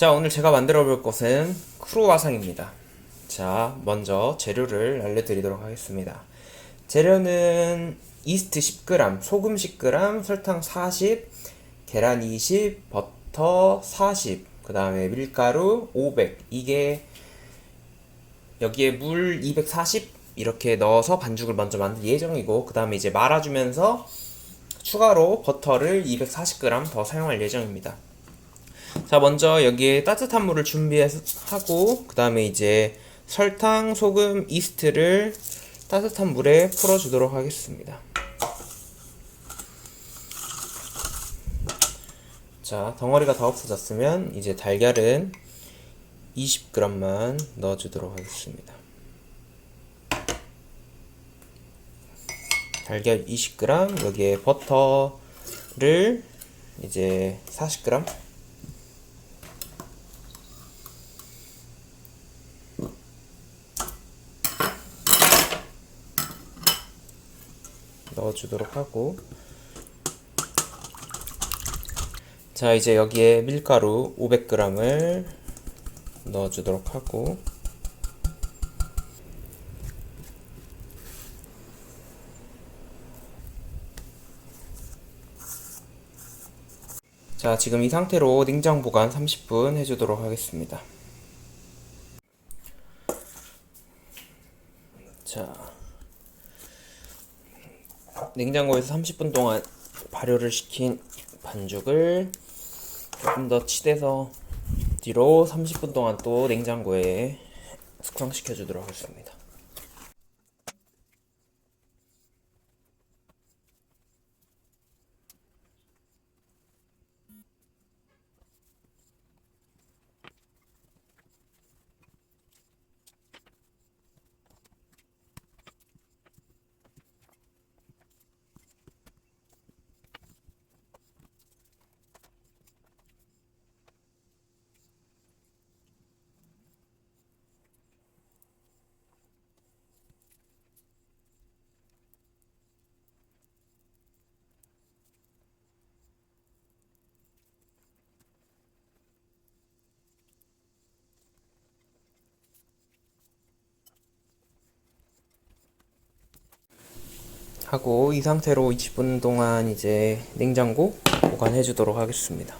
자, 오늘 제가 만들어 볼 것은 크루와상입니다. 자, 먼저 재료를 알려드리도록 하겠습니다. 재료는 이스트 10g, 소금 10g, 설탕 40, 계란 20, 버터 40, 그 다음에 밀가루 500. 이게 여기에 물 240 이렇게 넣어서 반죽을 먼저 만들 예정이고, 그 다음에 이제 말아주면서 추가로 버터를 240g 더 사용할 예정입니다. 자, 먼저 여기에 따뜻한 물을 준비하고, 그 다음에 이제 설탕, 소금, 이스트를 따뜻한 물에 풀어주도록 하겠습니다. 자, 덩어리가 다 없어졌으면 이제 달걀은 20g만 넣어주도록 하겠습니다. 달걀 20g, 여기에 버터를 이제 40g 넣어주도록 하고. 자 이제 여기에 밀가루 500g을 넣어주도록 하고. 자 지금 이 상태로 냉장 보관 30분 해주도록 하겠습니다. 자 냉장고에서 30분 동안 발효를 시킨 반죽을 조금 더 치대서 뒤로 30분 동안 또 냉장고에 숙성시켜 주도록 하겠습니다. 하고 이 상태로 20분 동안 이제 냉장고 보관해 주도록 하겠습니다.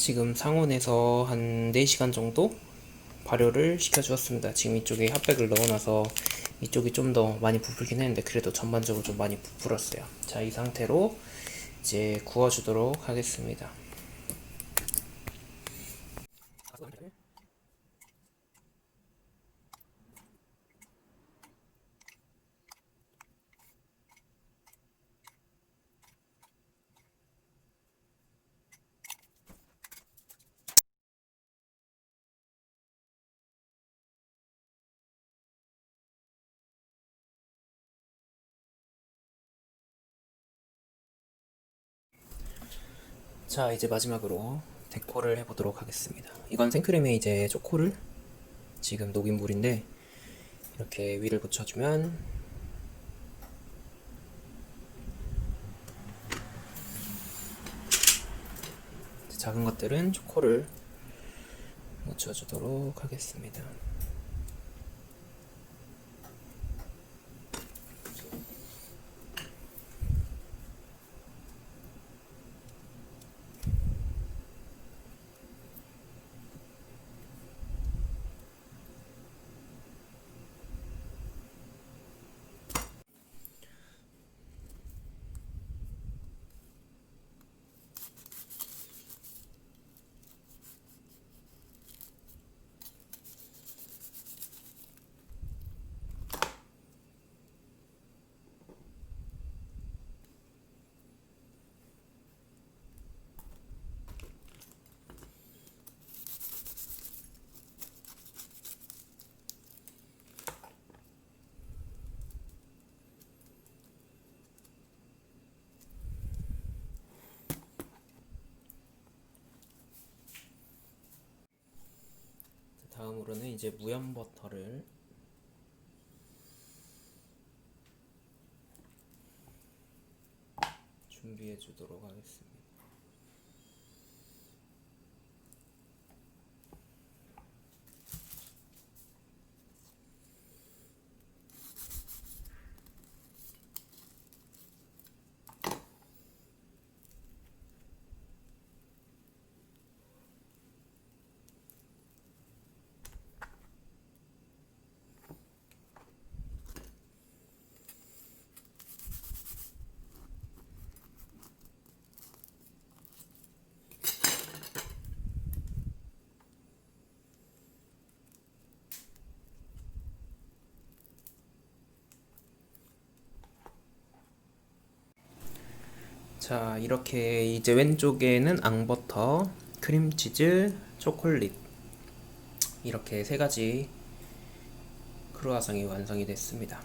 지금 상온에서 한 4시간 정도 발효를 시켜주었습니다. 지금 이쪽에 핫백을 넣어놔서 이쪽이 좀 더 많이 부풀긴 했는데 그래도 전반적으로 좀 많이 부풀었어요. 자, 이 상태로 이제 구워주도록 하겠습니다. 자, 이제 마지막으로 데코를 해보도록 하겠습니다. 이건 생크림에 이제 초코를 지금 녹인 물인데 이렇게 위를 붙여주면 작은 것들은 초코를 묻혀주도록 하겠습니다. 다음으로는 이제 무염 버터를 준비해 주도록 하겠습니다. 자, 이렇게 이제 왼쪽에는 앙버터, 크림치즈, 초콜릿 이렇게 세 가지 크루아상이 완성이 됐습니다.